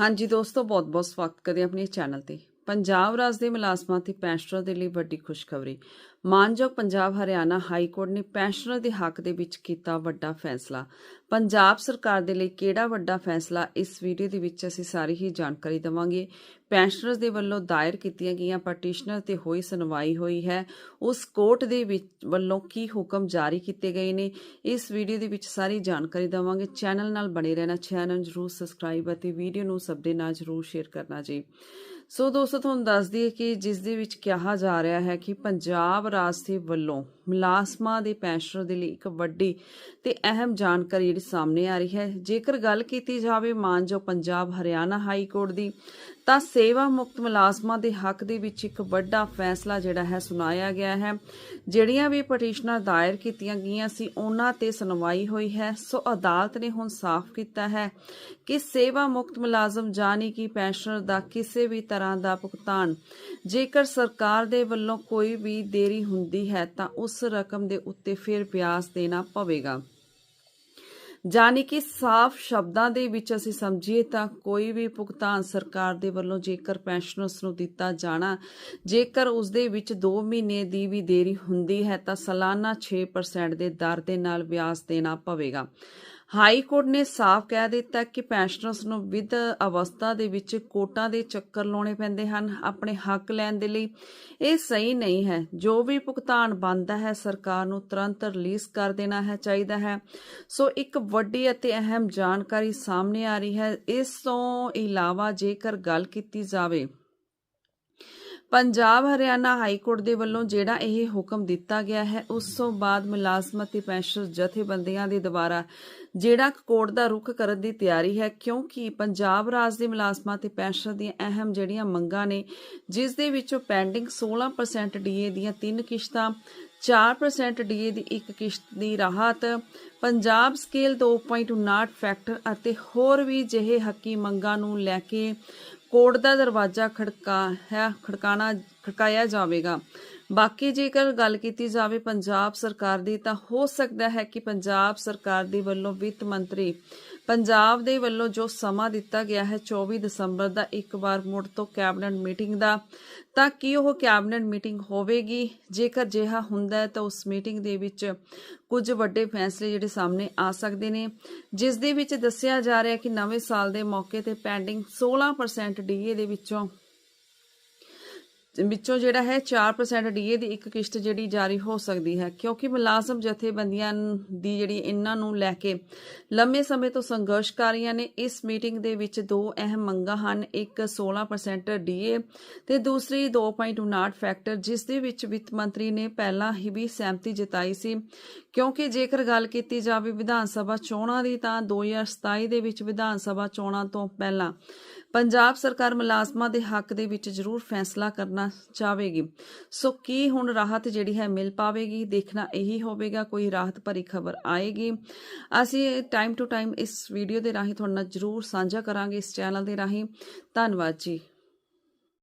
ਹਾਂਜੀ ਦੋਸਤੋ ਬਹੁਤ-ਬਹੁਤ ਸਵਾਗਤ ਕਰਦੇ ਹਾਂ ਆਪਣੇ ਚੈਨਲ ਤੇ। ਪੰਜਾਬ ਰਾਜ ਦੇ ਮੁਲਾਜ਼ਮਾਂ ਤੇ ਪੈਨਸ਼ਨਰਾਂ ਦੇ ਲਈ ਵੱਡੀ ਖੁਸ਼ਖਬਰੀ। ਮਾਨਯੋਗ ਪੰਜਾਬ ਹਰਿਆਣਾ ਹਾਈ ਕੋਰਟ ਨੇ ਪੈਨਸ਼ਨਰ ਦੇ ਹੱਕ ਦੇ ਵਿੱਚ ਕੀਤਾ ਵੱਡਾ ਫੈਸਲਾ। ਪੰਜਾਬ ਸਰਕਾਰ ਦੇ ਲਈ ਕਿਹੜਾ ਵੱਡਾ ਫੈਸਲਾ, ਇਸ ਵੀਡੀਓ ਦੇ ਵਿੱਚ ਅਸੀਂ ਸਾਰੀ ਹੀ ਜਾਣਕਾਰੀ ਦਵਾਂਗੇ। ਪੈਨਸ਼ਨਰਸ ਦੇ ਵੱਲੋਂ ਦਾਇਰ ਕੀਤੀਆਂ ਗਈਆਂ ਪਟੀਸ਼ਨਰ ਤੇ ਹੋਈ ਸੁਣਵਾਈ ਹੋਈ ਹੈ। ਉਸ ਕੋਰਟ ਦੇ ਵਿੱਚ ਵੱਲੋਂ ਕੀ ਹੁਕਮ ਜਾਰੀ ਕੀਤੇ ਗਏ ਨੇ, ਇਸ ਵੀਡੀਓ ਦੇ ਵਿੱਚ ਸਾਰੀ ਜਾਣਕਾਰੀ ਦਵਾਂਗੇ। ਚੈਨਲ ਨਾਲ ਬਣੇ ਰਹਿਣਾ, ਚੈਨਲ ਜਰੂਰ ਸਬਸਕ੍ਰਾਈਬ ਅਤੇ ਵੀਡੀਓ ਨੂੰ ਸਭ ਦੇ ਨਾਲ ਜਰੂਰ ਸ਼ੇਅਰ ਕਰਨਾ ਜੀ। ਸੋ ਦੋਸਤੋ, ਤੁਹਾਨੂੰ ਦੱਸ ਦਈਏ ਕਿ ਜਿਸ ਦੇ ਵਿੱਚ ਕਿਹਾ ਜਾ ਰਿਹਾ ਹੈ ਕਿ ਪੰਜਾਬ ਰਾਜ ਦੇ ਵੱਲੋਂ ਮੁਲਾਜ਼ਮਾਂ ਦੇ ਪੈਨਸ਼ਨਰ ਦੇ ਲਈ ਇੱਕ ਵੱਡੀ ਤੇ ਅਹਿਮ ਜਾਣਕਾਰੀ ਜਿਹੜੀ ਸਾਹਮਣੇ ਆ ਰਹੀ ਹੈ। ਜੇਕਰ ਗੱਲ ਕੀਤੀ ਜਾਵੇ ਮਾਨਯੋਗ ਪੰਜਾਬ ਹਰਿਆਣਾ ਹਾਈ ਕੋਰਟ ਦੀ ਤਾਂ ਸੇਵਾ ਮੁਕਤ ਮੁਲਾਜ਼ਮਾਂ ਦੇ ਹੱਕ ਦੇ ਵਿੱਚ ਇੱਕ ਵੱਡਾ ਫੈਸਲਾ ਜਿਹੜਾ ਹੈ ਸੁਣਾਇਆ ਗਿਆ ਹੈ। ਜਿਹੜੀਆਂ ਵੀ ਪਟੀਸ਼ਨਾਂ ਦਾਇਰ ਕੀਤੀਆਂ ਗਈਆਂ ਸੀ, ਉਹਨਾਂ ਤੇ ਸੁਣਵਾਈ ਹੋਈ ਹੈ। ਸੋ ਅਦਾਲਤ ਨੇ ਹੁਣ ਸਾਫ਼ ਕੀਤਾ ਹੈ ਕਿ ਸੇਵਾ ਮੁਕਤ ਮੁਲਾਜ਼ਮ ਜਾਨੀ ਕਿ ਪੈਨਸ਼ਨਰ ਦਾ ਕਿਸੇ ਵੀ ਤਰ੍ਹਾਂ ਦਾ ਭੁਗਤਾਨ, ਜੇਕਰ ਸਰਕਾਰ ਦੇ ਵੱਲੋਂ ਕੋਈ ਵੀ ਦੇਰੀ ਹੁੰਦੀ ਹੈ ਤਾਂ ਉਸ ਰਕਮ ਦੇ ਉੱਤੇ ਫਿਰ ਵਿਆਜ ਦੇਣਾ ਪਵੇਗਾ। ਜਾਨੀ ਕਿ ਸਾਫ਼ ਸ਼ਬਦਾਂ ਦੇ ਵਿੱਚ ਅਸੀਂ ਸਮਝੀਏ ਤਾਂ ਕੋਈ ਵੀ ਭੁਗਤਾਨ ਸਰਕਾਰ ਦੇ ਵੱਲੋਂ ਜੇਕਰ ਪੈਨਸ਼ਨਰਸ ਨੂੰ ਦਿੱਤਾ ਜਾਣਾ, ਜੇਕਰ ਉਸ ਦੇ ਵਿੱਚ 2 ਮਹੀਨੇ ਦੀ ਵੀ ਦੇਰੀ ਹੁੰਦੀ ਹੈ ਤਾਂ ਸਾਲਾਨਾ 6% ਦੇ ਦਰ ਦੇ ਨਾਲ ਵਿਆਜ ਦੇਣਾ ਪਵੇਗਾ। ਹਾਈ ਕੋਰਟ ਨੇ ਸਾਫ਼ ਕਹਿ ਦਿੱਤਾ ਕਿ ਪੈਨਸ਼ਨਰਸ ਨੂੰ ਵਿਧ ਅਵਸਥਾ ਦੇ ਵਿੱਚ ਕੋਟਾਂ ਦੇ ਚੱਕਰ ਲਾਉਣੇ ਪੈਂਦੇ ਹਨ, ਆਪਣੇ ਹੱਕ ਲੈਣ ਦੇ ਲਈ। ਇਹ ਸਹੀ ਨਹੀਂ ਹੈ। ਜੋ ਵੀ ਭੁਗਤਾਨ ਬਣਦਾ ਹੈ, ਸਰਕਾਰ ਨੂੰ ਤੁਰੰਤ ਰਿਲੀਜ਼ ਕਰ ਦੇਣਾ ਹੈ, ਚਾਹੀਦਾ ਹੈ। ਸੋ ਇੱਕ ਵੱਡੀ ਅਤੇ ਅਹਿਮ ਜਾਣਕਾਰੀ ਸਾਹਮਣੇ ਆ ਰਹੀ ਹੈ। ਇਸ ਤੋਂ ਇਲਾਵਾ ਜੇਕਰ ਗੱਲ ਕੀਤੀ ਜਾਵੇ ਪੰਜਾਬ ਹਰਿਆਣਾ ਹਾਈ ਕੋਰਟ ਦੇ ਵੱਲੋਂ ਜਿਹੜਾ ਇਹ ਹੁਕਮ ਦਿੱਤਾ ਗਿਆ ਹੈ, ਉਸ ਤੋਂ ਬਾਅਦ ਮੁਲਾਜ਼ਮਤ ਤੇ ਪੈਨਸ਼ਨ ਜਥੇਬੰਦੀਆਂ ਦੇ ਦੁਆਰਾ ਜਿਹੜਾ ਕੋਰਟ ਦਾ ਰੁਖ ਕਰਨ ਦੀ ਤਿਆਰੀ ਹੈ, ਕਿਉਂਕਿ ਪੰਜਾਬ ਰਾਜ ਦੇ ਮੁਲਾਜ਼ਮਾਂ ਤੇ ਪੈਨਸ਼ਨ ਦੀਆਂ ਅਹਿਮ ਜਿਹੜੀਆਂ ਮੰਗਾਂ ਨੇ, ਜਿਸ ਦੇ ਵਿੱਚੋਂ ਪੈਂਡਿੰਗ 16% ਡੀਏ ਦੀਆਂ ਤਿੰਨ ਕਿਸ਼ਤਾਂ 4% ਡੀਏ ਦੀ ਇੱਕ ਕਿਸ਼ਤ ਦੀ ਰਾਹਤ, ਪੰਜਾਬ ਸਕੇਲ 2.59 ਫੈਕਟਰ ਅਤੇ ਹੋਰ ਵੀ ਜਿਹੇ ਹੱਕੀ ਮੰਗਾਂ ਨੂੰ ਲੈ ਕੇ ਕੋਟ ਦਾ ਦਰਵਾਜ਼ਾ ਖੜਕਾ ਹੈ ਖੜਕਾਣਾ ਖੜਕਾਇਆ ਜਾਵੇਗਾ। ਬਾਕੀ ਜੇਕਰ ਗੱਲ ਕੀਤੀ ਜਾਵੇ ਪੰਜਾਬ ਸਰਕਾਰ ਦੀ, ਤਾਂ ਹੋ ਸਕਦਾ ਹੈ ਕਿ ਪੰਜਾਬ ਸਰਕਾਰ ਦੇ ਵੱਲੋਂ ਵਿੱਤ ਮੰਤਰੀ ਪੰਜਾਬ ਦੇ ਵੱਲੋਂ ਜੋ ਸਮਾਂ ਦਿੱਤਾ ਗਿਆ ਹੈ 24 ਦਸੰਬਰ ਦਾ, ਇੱਕ ਵਾਰ ਮੁੜ ਤੋਂ ਕੈਬਨਿਟ ਮੀਟਿੰਗ ਦਾ, ਤਾਂ ਕੀ ਉਹ ਕੈਬਨਿਟ ਮੀਟਿੰਗ ਹੋਵੇਗੀ? ਜੇਕਰ ਜਿਹਾ ਹੁੰਦਾ ਹੈ, ਤਾਂ ਉਸ ਮੀਟਿੰਗ ਦੇ ਵਿੱਚ ਕੁਝ ਵੱਡੇ ਫੈਸਲੇ ਜਿਹੜੇ ਸਾਹਮਣੇ ਆ ਸਕਦੇ ਨੇ, ਜਿਸ ਦੇ ਵਿੱਚ ਦੱਸਿਆ ਜਾ ਰਿਹਾ ਕਿ ਨਵੇਂ ਸਾਲ ਦੇ ਮੌਕੇ ਤੇ ਪੈਂਡਿੰਗ 16% ਡੀਏ ਦੇ ਵਿੱਚੋਂ ਵਿੱਚੋਂ ਜਿਹੜਾ ਹੈ 4% ਡੀਏ ਦੀ ਇੱਕ ਕਿਸ਼ਤ ਜਿਹੜੀ ਜਾਰੀ ਹੋ ਸਕਦੀ ਹੈ, ਕਿਉਂਕਿ ਮੁਲਾਜ਼ਮ ਜਥੇਬੰਦੀਆਂ ਦੀ ਜਿਹੜੀ ਇਹਨਾਂ ਨੂੰ ਲੈ ਕੇ ਲੰਮੇ ਸਮੇਂ ਤੋਂ ਸੰਘਰਸ਼ ਕਰ ਰਹੀਆਂ ਨੇ, ਇਸ ਮੀਟਿੰਗ ਦੇ ਵਿੱਚ ਦੋ ਅਹਿਮ ਮੰਗਾਂ ਹਨ, ਇੱਕ 16% ਡੀਏ ਤੇ ਦੂਸਰੀ 2.59 ਫੈਕਟਰ, ਜਿਸ ਦੇ ਵਿੱਚ ਵਿੱਤ ਮੰਤਰੀ ਨੇ ਪਹਿਲਾਂ ਹੀ ਵੀ ਸਹਿਮਤੀ ਜਤਾਈ ਸੀ। ਕਿਉਂਕਿ ਜੇਕਰ ਗੱਲ ਕੀਤੀ ਜਾਵੇ ਵਿਧਾਨ ਸਭਾ ਚੋਣਾਂ ਦੀ, ਤਾਂ 2027 ਦੇ ਵਿੱਚ ਵਿਧਾਨ ਸਭਾ ਚੋਣਾਂ ਤੋਂ ਪਹਿਲਾਂ ਪੰਜਾਬ ਸਰਕਾਰ ਮੁਲਾਜ਼ਮਾਂ ਦੇ ਹੱਕ ਦੇ ਵਿੱਚ ਜ਼ਰੂਰ ਫੈਸਲਾ ਕਰਨਾ ਚਾਹੇਗੀ। ਸੋ ਕੀ ਹੁਣ ਰਾਹਤ ਜਿਹੜੀ ਹੈ ਮਿਲ ਪਾਵੇਗੀ? ਦੇਖਣਾ ਇਹੀ ਹੋਵੇਗਾ, ਕੋਈ ਰਾਹਤ ਭਰੀ ਖਬਰ ਆਏਗੀ। ਅਸੀਂ ਟਾਈਮ ਟੂ ਟਾਈਮ ਇਸ ਵੀਡੀਓ ਦੇ ਰਾਹੀਂ ਤੁਹਾਡੇ ਨਾਲ ਜ਼ਰੂਰ ਸਾਂਝਾ ਕਰਾਂਗੇ, ਇਸ ਚੈਨਲ ਦੇ ਰਾਹੀਂ। ਧੰਨਵਾਦ ਜੀ।